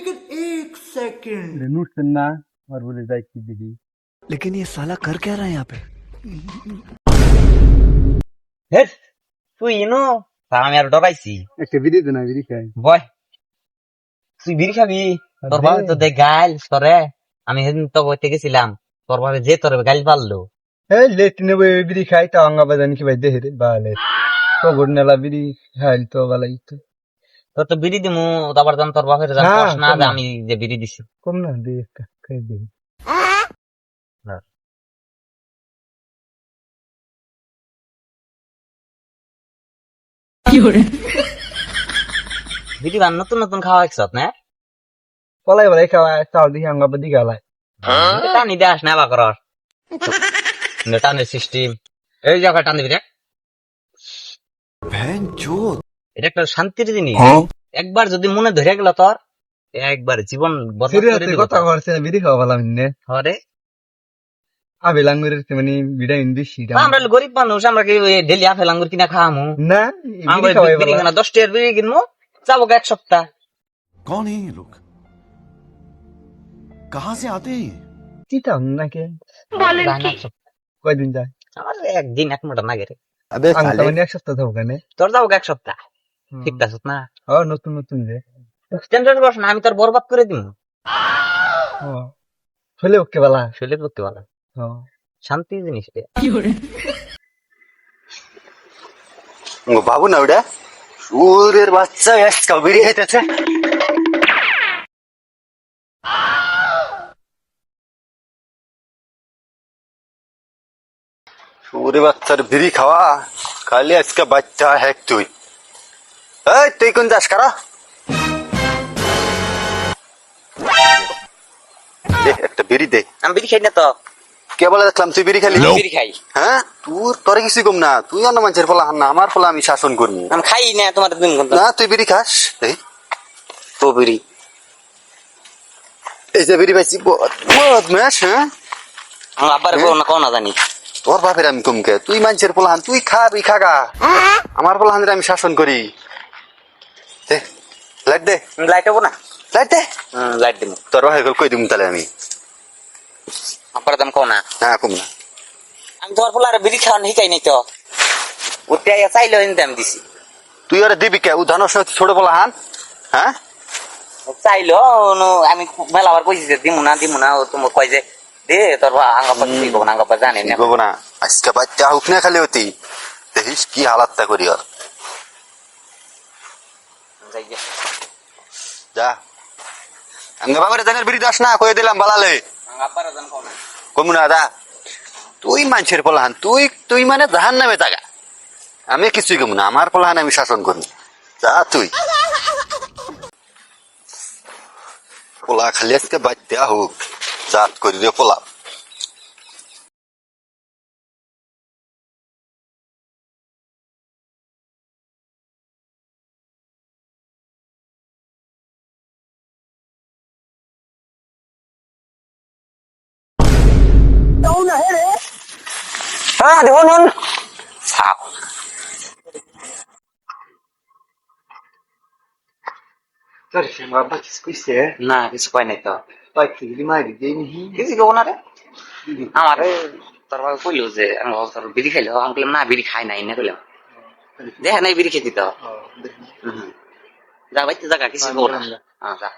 लेकिन एक सेकंड নুটছেন না আমার বলে যাই কি দেখি लेकिन ये साला कर क्या रहा है यहाँ पे হেট তুই ইনো আমি আর ডরাইছি একটা বিড়ি দে না বিড়ি খাই বয় তুই বিড়ি খাবি তোর আরে। ভাবে তো দেখ গাইল তোরে আমি সেদিন তো বইতে গেছিলাম তোর ভাবে যে তোর গাইল পারলো এই লেট নেবে বিড়ি খাই তো আঙ্গা বাজানি কি ভাই দেহে রে বালে তো ঘুরনেলা বিড়ি খাই তো বালাই তো তোর তো বিড়ি দিমু তারপর জান তোর বাপের না আমি যে বিড়ি দিছি। কম না দি দি বান নতুন নতুন খাওয়া একসাথ না? পলাই বলাই খাওয়া চাউল দিয়ে আঙ্গা বদি গালাই। হ্যাঁ? টানি দাস না বা করার সিস্টেম এই জায়গা টান দিবি রে। ভ্যান চোদ এটা একটা শান্তির জিনিস। হ্যাঁ। একবার যদি মনে ধরে গেল তোর একবার জীবন হ্যাঁ গরিব মানুষ আমরা কি ডেলি আপেল আঙ্গুর কিনা খামু না দশ টাকার বিড়ি কিনবো যাব এক সপ্তাহ। কোন লোক? কাহা সে আতে চিতা নাকি? বলেন কি? কয়দিন যায়? আমার একদিন এক মোটা না গেরে আবে এক সপ্তাহ তোর যাব এক সপ্তাহ। ঠিক আছে না? ও নতুন নতুন যে টেনশন করিস না আমি তোর বরবাদ করে দিব ও চলে ওকে বালা। শরীরের পক্ষে ভালো ও। শান্তি জিনিস রে। ও বাবু না ওটা সুরের বাচ্চা আজকাল বিড়ি খাইতেছে সুরে বাচ্চার বিড়ি খাওয়া খালি আজকে বাচ্চা হ্যাক তুই। এই তুই কোন যাস? কারা? একটা বিড়ি দে। আমি বিড়ি খাই না তো। কে বলে দেখলাম তুই বিড়ি খালি? বিড়ি খাই। হ্যাঁ? তোর তোরে কিছু কম না। তুই অন্য মানুষের ফলা হান না আমার ফলা আমি শাসন করব। আমি খাই না তোমার দিন না তুই বিড়ি খাস? এই। তো বিড়ি। এই যে বিড়ি পাইছি বদমাস হ্যাঁ? আমার আব্বার কোন না কোন জানি। তোর বাপের আমি কমকে। তুই মানুষের পোলাহান তুই খাবি খাগা। আমার পোলাহানের আমি শাসন করি। দে লাইট দে। লাইট হব না? লাইট দে। লাইট দিব তোর কই দিম তাহলে আমি? আব্বার দাম কোন না। না কম না। আমি পোলার বিড়ি খাওয়ানো শিখাই নাই তো। চাইলেও কিন্তু আমি দিছি। তুই ওরা দিবি কে? ছোট পোলাহান হ্যাঁ? চাইলো আমি মেলা আবার কইছি যে দিমু না দিমু না ও তোমার কয় যে দে তোর আঙ্গাপা দিব না আঙ্গাপা জানি না। আজকে বাচ্চা হুক না খালি অতি। দেখিস কি হালাতটা করি ওর। আমি বাবার জানের বিড়ি দাস না কয়ে দিলাম বালালে। দাম না। কমুনা দা তুই মানুষের পলাহান তুই তুই মানে জাহান নামে তাগা। আমি কিছুই কমু না আমার পলাহান আমি শাসন করি। যা তুই। পোলা খালি আজকে বাদ দেওয়া হোক জাত করি রে পোলা। হ্যাঁ দেখুন সঙ্গে বাবা কিছু কইছে? না কিছু কয় নাই তো। মারি দেই কিছু কেউ না রে? আমার তোর বাবা কইলো যে আমি ভাবছি তোর বিড়ি খাইলো? আমি বললাম না বিড়ি খাই নাই না কইলাম। দেখে নাই বিড়ি খেতে তো যা বাইতে জায়গা কিছু বল হ্যাঁ যা।